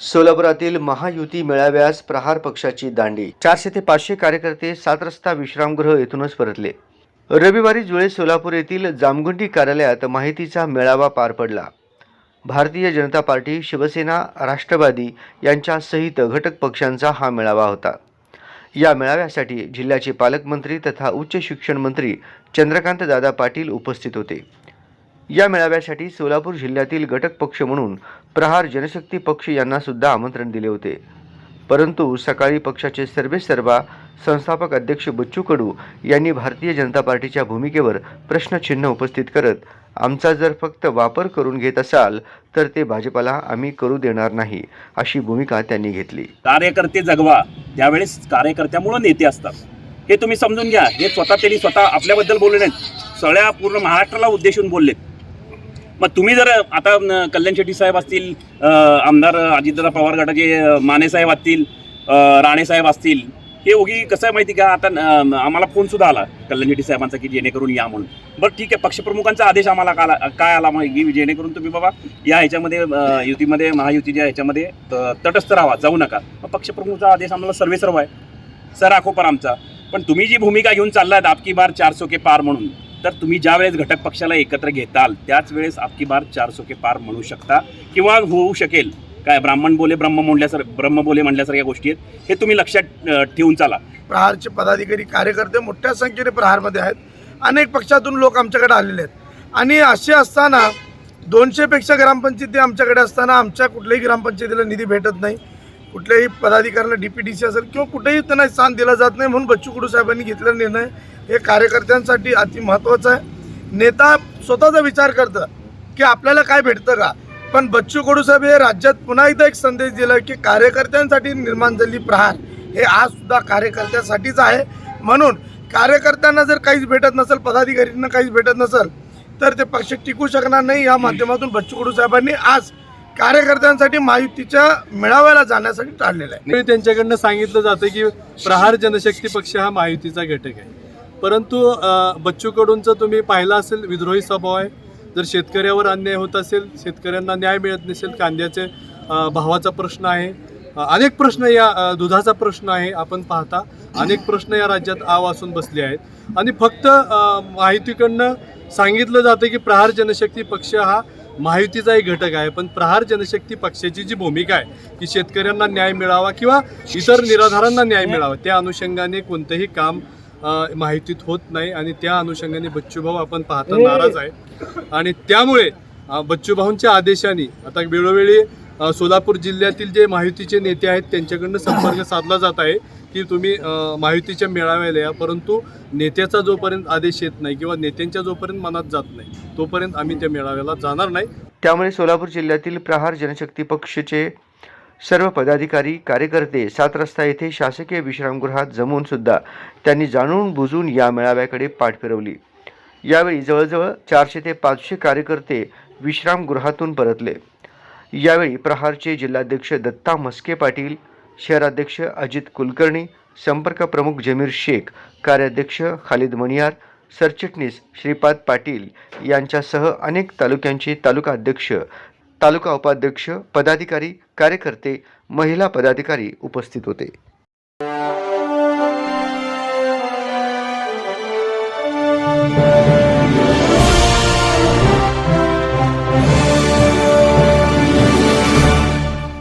सोलापुरातील महायुती मेळाव्यास प्रहार पक्षाची दांडी. चारशे ते पाचशे कार्यकर्ते सात रस्ता विश्रामगृह येथूनच परतले. रविवारी जुळे सोलापूर येथील जामगुंडी कार्यालयात माहितीचा मेळावा पार पडला. भारतीय जनता पार्टी शिवसेना राष्ट्रवादी यांच्यासहित घटक पक्षांचा हा मेळावा होता. या मेळाव्यासाठी जिल्ह्याचे पालकमंत्री तथा उच्च शिक्षण मंत्री चंद्रकांत दादा पाटील उपस्थित होते. या मेळाव्यासाठी सोलापूर जिल्ह्यातील घटक पक्ष म्हणून प्रहार जनशक्ती पक्ष यांना सुद्धा आमंत्रण दिले होते. परंतु सकाळी पक्षाचे सर्वेसर्वा संस्थापक अध्यक्ष बच्चू कडू यांनी भारतीय जनता पार्टीच्या भूमिकेवर प्रश्नचिन्ह उपस्थित करत आमचा जर फक्त वापर करून घेत असाल तर ते भाजपाला आम्ही करू देणार नाही अशी भूमिका त्यांनी घेतली. कार्यकर्ते जगवा त्यावेळेस कार्यकर्त्यामुळं नेते असतात. हे तुम्ही समजून घ्या हे स्वतः त्यांनी स्वतः आपल्याबद्दल बोलले नाहीत सगळ्या पूर्ण महाराष्ट्राला उद्देशून बोललेत. मग तुम्ही जर आता कल्याण शेट्टी साहेब असतील आमदार अजितदादा पवार गटाचे मानेसाहेब माने साहेब असतील राणेसाहेब राणे साहेब असतील हे उगी कसं आहे माहिती का? आता आम्हाला फोन सुद्धा आला कल्याण साहेबांचा की जेणेकरून या म्हणून. बरं ठीक आहे पक्षप्रमुखांचा आदेश आम्हाला काला काय आला माहिती की जेणेकरून तुम्ही बाबा या ह्याच्यामध्ये युतीमध्ये महायुतीच्या ह्याच्यामध्ये तटस्थ राहा जाऊ नका. मग पक्षप्रमुखचा आदेश आम्हाला सर्वेसर्व आहे. सर आखोपर आमचा. पण तुम्ही जी भूमिका घेऊन चाललात आपकी बार चारसो के पार म्हणून तर तुम्ही ज्या वेळेस घटक पक्षाला एकत्र घेताल त्याच वेळेस आपकी बार चारसो के पार म्हणू शकता किंवा होऊ शकेल. काय ब्राह्मण बोले ब्रह्म म्हणल्यासार ब्रह्म बोले म्हणल्यासारख्या गोष्टी आहेत. हे तुम्ही लक्षात ठेवून चाला. प्रहारचे पदाधिकारी कार्यकर्ते मोठ्या संख्येने प्रहारमध्ये आहेत. अनेक पक्षातून लोक आमच्याकडे आलेले आहेत. आणि असे असताना दोनशेपेक्षा ग्रामपंचायती आमच्याकडे असताना आमच्या कुठल्याही ग्रामपंचायतीला निधी भेटत नाही. कुठल्याही पदाधिकाऱ्याला डी पी डी सी असेल किंवा कुठेही त्यांना स्थान दिलं जात नाही म्हणून बच्चू कडू साहेबांनी घेतलेला निर्णय हे कार्यकर्त्यांसाठी अति महत्त्वाचं आहे. नेता स्वतःचा विचार करतं की आपल्याला काय भेटतं का? पण बच्चू कडू साहेब हे राज्यात पुन्हा एकदा एक संदेश दिला की कार्यकर्त्यांसाठी निर्माण झालेली प्रहार. हे आज सुद्धा कार्यकर्त्यांसाठीच आहे. म्हणून कार्यकर्त्यांना जर काहीच भेटत नसेल पदाधिकाऱ्यांना काहीच भेटत नसेल तर ते पक्ष टिकू शकणार नाही. या माध्यमातून बच्चू कडू साहेबांनी आज कार्यकर्त्यांसाठी महायुतीच्या मेळाव्याला जाण्यासाठी टाळलेलं आहे. त्यावेळी त्यांच्याकडनं सांगितलं जातं की प्रहार जनशक्ती पक्ष हा महायुतीचा घटक आहे. परंतु बच्चू कडूंचं तुम्ही पाहिलं असेल विद्रोही स्वभाव आहे. जर शेतकऱ्यावर अन्याय होत असेल शेतकऱ्यांना न्याय मिळत नसेल कांद्याचे भावाचा प्रश्न आहे. अनेक प्रश्न या दुधाचा प्रश्न आहे आपण पाहता. अनेक प्रश्न या राज्यात आव असून बसले आहेत. आणि फक्त माहितीकडनं सांगितलं जातं की प्रहार जनशक्ती पक्ष हा माहितीचा एक घटक आहे. पण प्रहार जनशक्ती पक्षाची जी भूमिका आहे की शेतकऱ्यांना न्याय मिळावा किंवा इतर निराधारांना न्याय मिळावा त्या अनुषंगाने कोणतंही काम माहितीत होत नाही आणि त्या अनुषंगाने बच्चूभाऊ आपण पाहता नाराज आहे. आणि त्यामुळे बच्चूभाऊंच्या आदेशाने आता वेळोवेळी सोलापूर जिल्ह्यातील जे माहितीचे नेते आहेत त्यांच्याकडनं संपर्क साधला जात आहे की तुम्ही माहितीच्या मेळाव्याला या. परंतु नेत्याचा जोपर्यंत आदेश येत नाही किंवा नेत्यांच्या जोपर्यंत मनात जात नाही तोपर्यंत आम्ही त्या मेळाव्याला जाणार नाही. त्यामुळे सोलापूर जिल्ह्यातील प्रहार जनशक्ती पक्षचे सर्व पदाधिकारी कार्यकर्ते सात रस्ता येथे शासकीय विश्रामगृहात जमून सुद्धा त्यांनी जाणून बुजून या मेळाव्याकडे पाठ फिरवली. यावेळी जवळजवळ चारशे ते पाचशे कार्यकर्ते विश्रामगृहातून परतले. यावेळी प्रहारचे जिल्हाध्यक्ष दत्ता मस्के पाटील शहराध्यक्ष अजित कुलकर्णी संपर्क प्रमुख जमीर शेख कार्याध्यक्ष खालिद मणियार सरचिटणीस श्रीपाद पाटील यांच्यासह अनेक तालुक्यांचे तालुका अध्यक्ष तालुका उपाध्यक्ष पदाधिकारी कार्यकर्ते महिला पदाधिकारी उपस्थित होते.